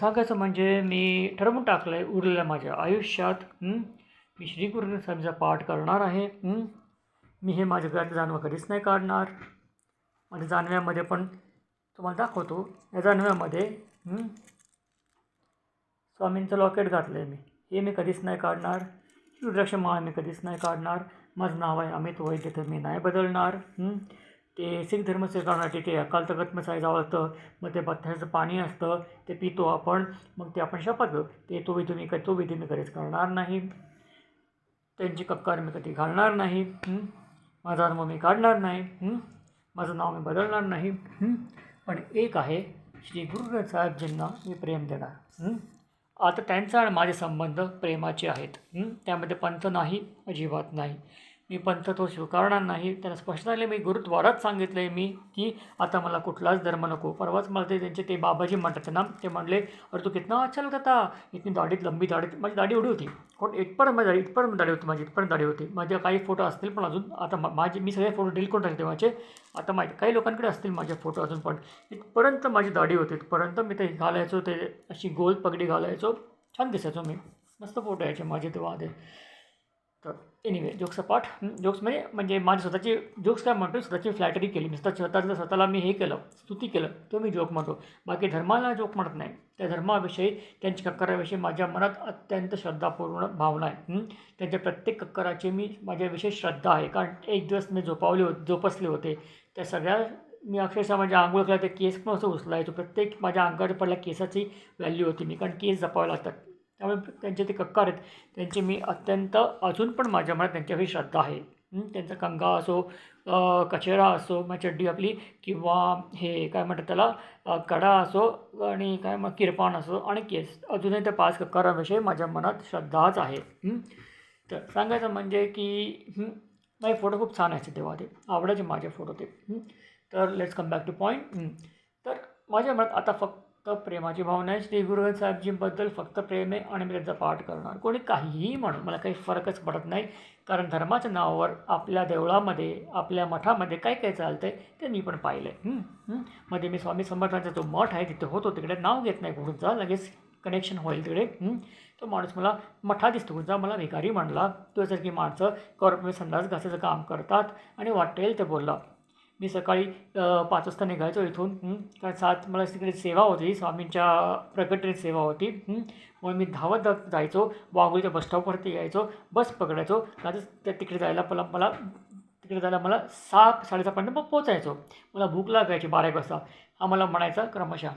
सांगायचं म्हणजे मी ठरवून टाकलं आहे उरलेल्या माझ्या आयुष्यात मी श्री गुरु साहेबचा पाठ करणार आहे मी हे माझ्या घरात जानवं कधीच नाही काढणार. माझ्या जानव्यामध्ये पण तुम्हाला दाखवतो या जानव्यामध्ये स्वामींचं लॉकेट घातलं आहे मी. हे मी कधीच नाही काढणार. रुद्राक्ष माळ मी कधीच नाही काढणार. माझं नाव आहे अमित वैद्य तर मी नाही बदलणार ते शीख धर्म स्वीकारण्यासाठी ते अकाल तखत मसाई जावं असतं मग ते पथ्याचं पाणी असतं ते पितो आपण मग ते आपण शपथ घेऊ ते तो विधी मी क तो विधी मी कधीच करणार नाही. त्यांची कक्कार मी कधी घालणार नाही. माझा धर्म मी काढणार नाही. माझं नाव मी बदलणार नाही. पण एक आहे श्री गुरु साहेबजींना मी प्रेम देणार. आता त्यांचा आणि माझे संबंध प्रेमाचे आहेत. त्यामध्ये पंथ नाही अजिबात नाही. मी पंथ तो स्वीकारणार नाही. त्यांना स्पष्ट झाले मी गुरुद्वारात सांगितलं आहे मी की आता मला कुठलाच धर्म नको. परवाच मला ते त्यांचे ते बाबाजी म्हणतात ना ते म्हणले अरे तू कितना अच्छा लगता इतनी दाढीत लंबी दाढीत माझी दाढी एवढी होती. कोण? इथपर्यंत माझी दाढी इथपर्यंत दाढी होती माझी इथपर्यंत दाढी होती. माझे काही फोटो असतील पण अजून आता माझे मी सगळे फोटो डिलीट करून टाकते माझे. आता माहिती काही लोकांकडे असतील माझे फोटो अजून पण. इथपर्यंत माझी दाढी होती. इथपर्यंत मी ते घालायचो ते अशी गोल पगडी घालायचो. छान दिसायचो मी. मस्त फोटो यायचे माझे तेव्हा ते तर एनिवे जोक्स पाठ जोक्स म्हणजे म्हणजे माझी स्वतःची जोक्स काय म्हणतो स्वतःची फ्लॅटरी केली मी. स्वतः स्वतःचं स्वतःला मी हे केलं स्तुती केलं तो मी जोक म्हणतो. बाकी धर्माला जोक म्हणत नाही. त्या धर्माविषयी त्यांच्या कक्कराविषयी माझ्या मनात अत्यंत श्रद्धापूर्ण भावना आहे. त्यांच्या प्रत्येक कक्कराची मी माझ्याविषयी श्रद्धा आहे. कारण एक दिवस मी झोपावले होते जोपसले होते. त्या सगळ्या मी अक्षरशः माझ्या आंघोळ केला ते केस पण असं उचलायचो. प्रत्येक माझ्या अंगावर पडल्या केसाची व्हॅल्यू होती मी. कारण केस जपावे लागतात. त्यामुळे त्यांचे ते कक्कार आहेत. त्यांचे मी अत्यंत अजून पण माझ्या मनात त्यांच्याकडे श्रद्धा आहे. त्यांचा कंगा असो कचेरा असो मग चड्डी आपली किंवा हे काय म्हणतात त्याला कडा असो आणि काय मग किरपाण असो आणि केस. अजूनही त्या पाच कक्काराविषयी माझ्या मनात श्रद्धाच आहे. तर सांगायचं म्हणजे की माझे फोटो खूप छान असायचे तेव्हा ते. आवडायचे माझे फोटो ते. तर let's come back to point तर माझ्या मनात आता फक्त तर प्रेमाची भावना आहे. श्री गुरु साहेबजींबद्दल फक्त प्रेम आहे आणि मी त्यांचा पाठ करणार. कोणी काहीही म्हणून मला काही फरकच पडत नाही. कारण धर्माच्या नावावर आपल्या देवळामध्ये आपल्या मठामध्ये काय काय चालतं आहे ते मी पण पाहिलं आहे मध्ये मी स्वामी समर्थांचा जो मठ आहे तिथे होतो तिकडे नाव घेत नाही. कुठूनचा लगेच कनेक्शन होईल तिकडे. तो माणूस मला मठा दिसतो कुठचा मला भिकारी म्हणला. तुझ्यासारखी माणसं कॉर्पोरेट संडास घासायचं काम करतात आणि वाटेल ते बोलला. मी सकाळी पाच वाजता निघायचो इथून कारण सात मला तिकडे सेवा होती स्वामींच्या प्रकटने सेवा होती म्हणून मग मी धावत जात जायचो वाघोलीच्या बस स्टॉपवरती यायचो बस पकडायचो आता त्या तिकडे जायला मला मला तिकडे जायला मला सहा साडेसहापर्यंत मग पोचायचो मला भूक लागायची बारा एक वाजता. हा मला म्हणायचा क्रमशः